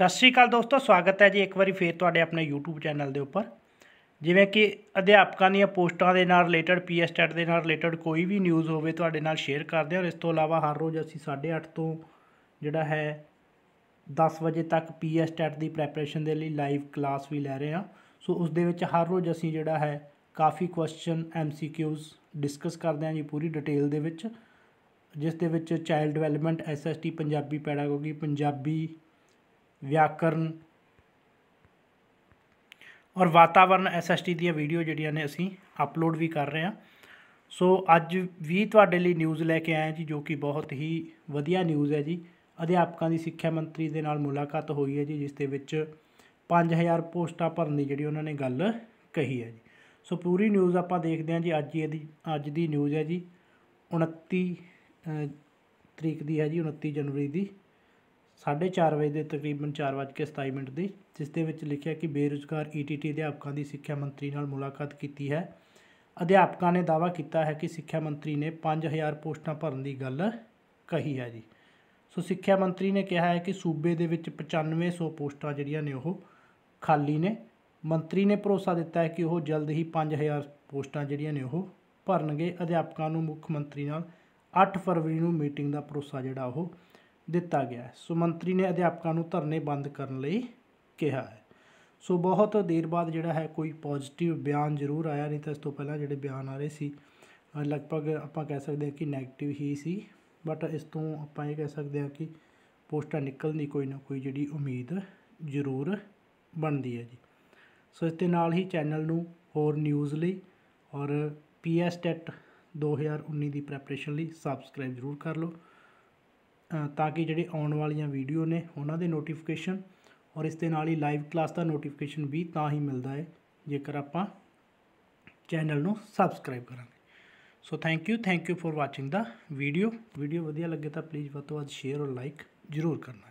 ਸਤਿ ਸ਼੍ਰੀ ਅਕਾਲ ਦੋਸਤੋ, ਸਵਾਗਤ ਹੈ ਜੀ ਇੱਕ ਵਾਰੀ ਫੇਰ ਤੁਹਾਡੇ ਆਪਣੇ YouTube ਚੈਨਲ ਦੇ ਉੱਪਰ। ਜਿਵੇਂ ਕਿ ਅਧਿਆਪਕਾਂ ਦੀਆਂ ਪੋਸਟਾਂ ਦੇ ਨਾਲ ਰਿਲੇਟਡ ਪੀਐਸਟੈਟ ਦੇ ਨਾਲ ਰਿਲੇਟਡ ਕੋਈ ਵੀ ਨਿਊਜ਼ ਹੋਵੇ ਤੁਹਾਡੇ ਨਾਲ ਸ਼ੇਅਰ ਕਰਦੇ ਹਾਂ ਔਰ ਇਸ ਤੋਂ ਇਲਾਵਾ ਹਰ ਰੋਜ਼ ਅਸੀਂ 8:30 ਤੋਂ ਜਿਹੜਾ ਹੈ 10 ਵਜੇ ਤੱਕ ਪੀਐਸਟੈਟ ਦੀ ਪ੍ਰੈਪਰੇਸ਼ਨ ਦੇ ਲਈ ਲਾਈਵ ਕਲਾਸ ਵੀ ਲੈ ਰਹੇ ਹਾਂ। ਸੋ ਉਸ ਦੇ ਵਿੱਚ ਹਰ ਰੋਜ਼ ਅਸੀਂ ਜਿਹੜਾ ਹੈ ਕਾਫੀ ਕੁਐਸਚਨ ਐਮਸੀਕਿਊਜ਼ ਡਿਸਕਸ ਕਰਦੇ ਹਾਂ ਜੀ ਪੂਰੀ ਡਿਟੇਲ ਦੇ ਵਿੱਚ, ਜਿਸ ਦੇ ਵਿੱਚ child development SST Punjabi pedagogy Punjabi ਵਿਆਕਰਨ ਔਰ ਵਾਤਾਵਰਣ ਐਸਐਸਟੀ ਦੀਆਂ ਵੀਡੀਓ ਜਿਹੜੀਆਂ ਨੇ ਅਸੀਂ ਅਪਲੋਡ ਵੀ ਕਰ ਰਹੇ ਹਾਂ। ਸੋ ਅੱਜ ਵੀ ਤੁਹਾਡੇ ਲਈ ਨਿਊਜ਼ ਲੈ ਕੇ ਆਏ ਜੀ, ਜੋ ਕਿ ਬਹੁਤ ਹੀ ਵਧੀਆ ਨਿਊਜ਼ ਹੈ ਜੀ। ਅਧਿਆਪਕਾਂ ਦੀ ਸਿੱਖਿਆ ਮੰਤਰੀ ਦੇ ਨਾਲ ਮੁਲਾਕਾਤ ਹੋਈ ਹੈ ਜੀ, ਜਿਸ ਦੇ ਵਿੱਚ 5000 ਪੋਸਟਾਂ ਭਰਨ ਦੀ ਜਿਹੜੀ ਉਹਨਾਂ ਨੇ ਗੱਲ ਕਹੀ ਹੈ ਜੀ। ਸੋ ਪੂਰੀ ਨਿਊਜ਼ ਆਪਾਂ ਦੇਖਦੇ ਹਾਂ ਜੀ, ਅੱਜ ਇਹਦੀ, ਅੱਜ ਦੀ ਨਿਊਜ਼ ਹੈ ਜੀ। 29 ਤਰੀਕ ਦੀ ਹੈ ਜੀ 29 ਜਨਵਰੀ ਦੀ। 4:30 ਵਜੇ ਦੇ ਤਕਰੀਬਨ 4:27 ਮਿੰਟ ਦੀ, ਜਿਸ ਦੇ ਵਿੱਚ ਲਿਖਿਆ ਕਿ ਬੇਰੁਜ਼ਗਾਰ ਈਟੀਟੀ ਅਧਿਆਪਕਾਂ ਦੀ ਸਿੱਖਿਆ ਮੰਤਰੀ ਨਾਲ ਮੁਲਾਕਾਤ ਕੀਤੀ ਹੈ। ਅਧਿਆਪਕਾਂ ਨੇ ਦਾਅਵਾ ਕੀਤਾ ਹੈ ਕਿ ਸਿੱਖਿਆ ਮੰਤਰੀ ਨੇ 5000 ਪੋਸਟਾਂ ਭਰਨ ਦੀ ਗੱਲ ਕਹੀ ਹੈ ਜੀ। ਸੋ ਸਿੱਖਿਆ ਮੰਤਰੀ ਨੇ ਕਿਹਾ ਹੈ ਕਿ ਸੂਬੇ ਦੇ ਵਿੱਚ 9500 ਪੋਸਟਾਂ ਜਿਹੜੀਆਂ ਨੇ ਉਹ ਖਾਲੀ ਨੇ। ਮੰਤਰੀ ਨੇ ਭਰੋਸਾ ਦਿੱਤਾ ਹੈ ਕਿ ਉਹ ਜਲਦ ਹੀ 5000 ਪੋਸਟਾਂ ਜਿਹੜੀਆਂ ਨੇ ਉਹ ਭਰਨਗੇ। ਅਧਿਆਪਕਾਂ ਨੂੰ ਮੁੱਖ ਮੰਤਰੀ ਨਾਲ 8 ਫਰਵਰੀ ਨੂੰ ਮੀਟਿੰਗ ਦਾ ਭਰੋਸਾ ਜਿਹੜਾ ਉਹ ਦਿੱਤਾ ਗਿਆ ਹੈ। ਸੋ ਮੰਤਰੀ ਨੇ ਅਧਿਆਪਕਾਂ ਨੂੰ ਧਰਨੇ ਬੰਦ ਕਰਨ ਲਈ ਕਿਹਾ ਹੈ। ਸੋ ਬਹੁਤ ਦੇਰ ਬਾਅਦ ਜਿਹੜਾ ਹੈ ਕੋਈ ਪੋਜ਼ਿਟਿਵ ਬਿਆਨ ਜ਼ਰੂਰ ਆਇਆ, ਨਹੀਂ ਤਾਂ ਇਸ ਤੋਂ ਪਹਿਲਾਂ ਜਿਹੜੇ ਬਿਆਨ ਆ ਰਹੇ ਸੀ ਲਗਭਗ ਆਪਾਂ ਕਹਿ ਸਕਦੇ ਹਾਂ ਕਿ 네ਗੇਟਿਵ ਹੀ ਸੀ। ਬਟ ਇਸ ਤੋਂ ਆਪਾਂ ਇਹ ਕਹਿ ਸਕਦੇ ਹਾਂ ਕਿ ਪੋਸਟਾਂ ਨਿਕਲਣ ਦੀ ਕੋਈ ਨਾ ਕੋਈ ਜਿਹੜੀ ਉਮੀਦ ਜ਼ਰੂਰ ਬਣਦੀ ਹੈ ਜੀ। ਸੋ ਇਸ ਦੇ ਨਾਲ ਹੀ ਚੈਨਲ ਨੂੰ ਹੋਰ ਨਿਊਜ਼ ਲਈ ਔਰ ਪੀਐਸ ਟੈਟ 2019 ਦੀ ਪ੍ਰੈਪਰੇਸ਼ਨ ਲਈ ਸਬਸਕ੍ਰਾਈਬ ਜ਼ਰੂਰ ਕਰ ਲਓ। ਤਾਂ ਕਿ ਜਿਹੜੇ ਆਉਣ ਵਾਲੀਆਂ ਵੀਡੀਓ ਨੇ ਉਹਨਾਂ ਦੇ ਨੋਟੀਫਿਕੇਸ਼ਨ ਔਰ ਇਸ ਦੇ ਨਾਲ ਹੀ ਲਾਈਵ ਕਲਾਸ ਦਾ ਨੋਟੀਫਿਕੇਸ਼ਨ ਵੀ ਤਾਂ ਹੀ ਮਿਲਦਾ ਹੈ, ਜੇਕਰ ਆਪਾਂ ਚੈਨਲ ਨੂੰ ਸਬਸਕ੍ਰਾਈਬ ਕਰਾਂਗੇ। So thank you thank you for watching the video video ਵਧੀਆ ਲੱਗੇ ਤਾਂ ਪਲੀਜ਼ ਵੱਧ ਤੋਂ ਵੱਧ ਸ਼ੇਅਰ ਔਰ ਲਾਈਕ ਜ਼ਰੂਰ ਕਰਨਾ